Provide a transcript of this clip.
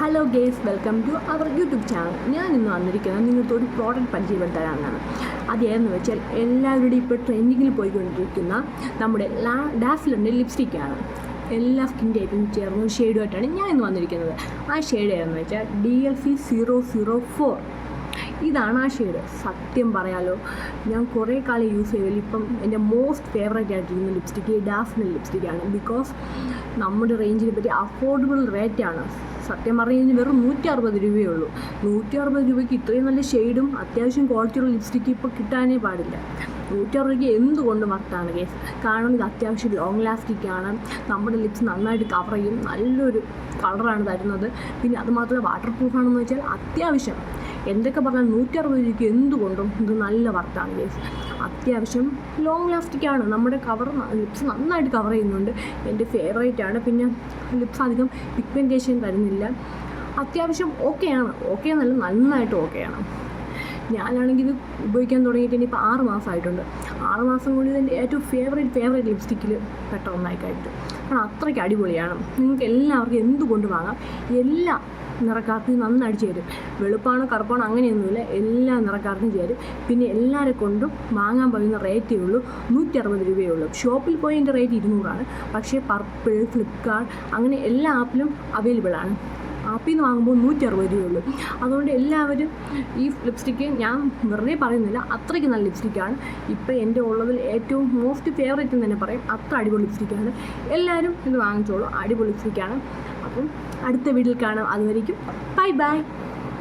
Hello guys welcome to our YouTube channel ഞാൻ ഇന്ന് വന്നിരിക്കുന്നത് നിങ്ങൾക്ക് ഒരു പ്രോഡക്റ്റ് പരിചയപ്പെടുത്താനാണ് അതേന്ന് വെച്ചാൽ എല്ലാവരുടെയും ഇപ്പോൾ ട്രെൻഡിങ്ങിൽ പോയിക്കൊണ്ടിരിക്കുന്ന നമ്മുടെ ലാ ഡാഫിലിന്റെ ലിപ്സ്റ്റിക്കാണ് എല്ലാ സ്കിൻ ടൈപ്പും ചേർന്ന ഷെയ്ഡുമായിട്ടാണ് ഞാൻ ഇന്ന് വന്നിരിക്കുന്നത്. ആ ഷെയ്ഡ് ഏതെന്ന് വെച്ചാൽ D L C zero zero four ഇതാണ് ആ ഷെയ്ഡ് സത്യം പറയാലോ ഞാൻ കുറേ കാലം യൂസ് ചെയ്തതിൽ ഇപ്പം എന്റെ മോസ്റ്റ് ഫേവറേറ്റ് ആയിട്ടിരിക്കുന്ന ലിപ്സ്റ്റിക്ക് ഡാഫിനൽ ലിപ്സ്റ്റിക്കാണ് ബിക്കോസ് നമ്മുടെ റേഞ്ചിനെ പറ്റി അഫോർഡബിൾ റേറ്റാണ് സത്യം പറഞ്ഞു കഴിഞ്ഞാൽ വെറും നൂറ്റി അറുപത് രൂപയേ ഉള്ളൂ. നൂറ്റി അറുപത് രൂപയ്ക്ക് ഇത്രയും നല്ല ഷെയ്ഡും അത്യാവശ്യം ക്വാളിറ്റിയുള്ള ലിപ്സ്റ്റിക്ക് ഇപ്പോൾ കിട്ടാനേ പാടില്ല. നൂറ്റി അറുപത് രൂപയ്ക്ക് എന്തുകൊണ്ട് വർത്താണ് കേസ്? കാരണം ഇത് അത്യാവശ്യം ലോങ് ലാസ്റ്റിക് ആണ്. നമ്മുടെ ലിപ്സ് നന്നായിട്ട് കവർ ചെയ്യും. നല്ലൊരു കളറാണ് തരുന്നത്. പിന്നെ അതുമാത്രമല്ല വാട്ടർ പ്രൂഫാണെന്ന് വെച്ചാൽ അത്യാവശ്യം. എന്തൊക്കെ പറഞ്ഞാൽ നൂറ്റി അറുപത് രൂപയ്ക്ക് എന്തുകൊണ്ടും ഇത് നല്ല വർത്താണ് കേസ്. അത്യാവശ്യം ലോങ് ലാസ്റ്റിക് ആണ്. നമ്മുടെ കവർ ലിപ്സ് നന്നായിട്ട് കവർ ചെയ്യുന്നുണ്ട്. എന്റെ ഫേവറേറ്റ് ആണ്. പിന്നെ ലിപ്സ് അധികം പിഗ്മെന്റേഷൻ വരുന്നില്ല. അത്യാവശ്യം ഓക്കെയാണ്. ഓക്കെ എന്നല്ല നന്നായിട്ട് ഓക്കെയാണ്. ഞാനാണെങ്കിൽ ഇത് ഉപയോഗിക്കാൻ തുടങ്ങിയിട്ട് ഇനിയിപ്പോൾ ആറ് മാസമായിട്ടുണ്ട് ആറ് മാസം കൊണ്ട് ഇതെന്റെ ഏറ്റവും ഫേവറേറ്റ് ഫേവറേറ്റ് ലിപ്സ്റ്റിക്കിൽ പെട്ട ഒന്നായിക്കായിട്ട് കാരണം അത്രയ്ക്ക് അടിപൊളിയാണ്. നിങ്ങൾക്ക് എല്ലാവർക്കും എന്തുകൊണ്ട് വാങ്ങാം? എല്ലാ നിറക്കാർക്കും നന്നായിട്ട് ചേരും. വെളുപ്പാണ് കറുപ്പാണോ അങ്ങനെയൊന്നുമില്ല. എല്ലാ നിറക്കാർക്കും ചേരും. പിന്നെ എല്ലാവരെ കൊണ്ടും വാങ്ങാൻ പറയുന്ന റേറ്റേ ഉള്ളൂ. നൂറ്റി അറുപത് രൂപയേ ഉള്ളൂ. ഷോപ്പിൽ പോയി എന്റെ റേറ്റ് ഇരുന്നൂറാണ്. പക്ഷേ പർപ്പിൾ ഫ്ലിപ്കാർട്ട് അങ്ങനെ എല്ലാ ആപ്പിലും അവൈലബിൾ ആണ് ആപ്പിൽ നിന്ന് വാങ്ങുമ്പോൾ നൂറ്റി അറുപത് രൂപയുള്ളൂ. അതുകൊണ്ട് എല്ലാവരും ഈ ലിപ്സ്റ്റിക്ക് ഞാൻ വെറുതെ പറയുന്നില്ല അത്രയ്ക്ക് നല്ല ലിപ്സ്റ്റിക്കാണ് ഇപ്പോൾ എന്റെ ഉള്ളതിൽ ഏറ്റവും മോസ്റ്റ് ഫേവറേറ്റ് എന്ന് തന്നെ പറയും. അത്ര അടിപൊളി ലിപ്സ്റ്റിക്കാണ് എല്ലാവരും ഇത് വാങ്ങിച്ചോളൂ. അടിപൊളി ലിപ്സ്റ്റിക്കാണ് അപ്പം അടുത്ത വീട്ടിൽ കാണാം. അതുവരേക്കും. Bye bye